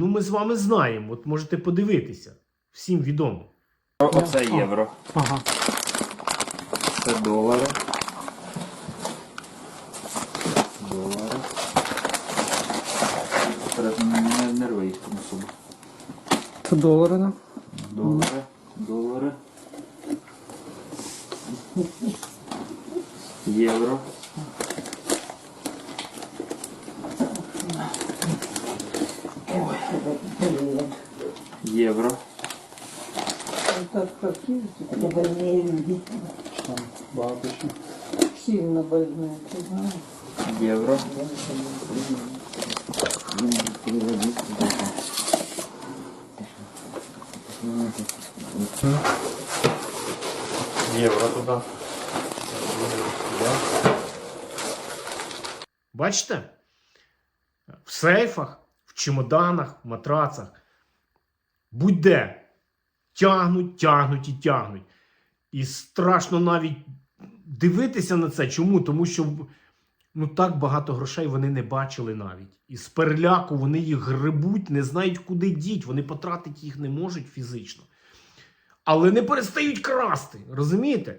Ну, ми з вами знаємо, от можете подивитися. Всім відомо. Оце євро. Ага. Це долари. Долари. Зараз не, не рви їх там собі. Це долари, да? Долари. Долари. Євро. Євро. Так какие Это больные, Там багато ще. сильно больные, ты знаешь. Євро. Євро туди. Бачите? В сейфах, в чемоданах, матрацах. Будь-де. Тягнуть, тягнуть і тягнуть. І страшно навіть дивитися на це. Чому? Тому що ну, так багато грошей вони не бачили навіть. І з переляку вони їх грибуть, не знають, куди діть. Вони потратити їх не можуть фізично. Але не перестають красти. Розумієте?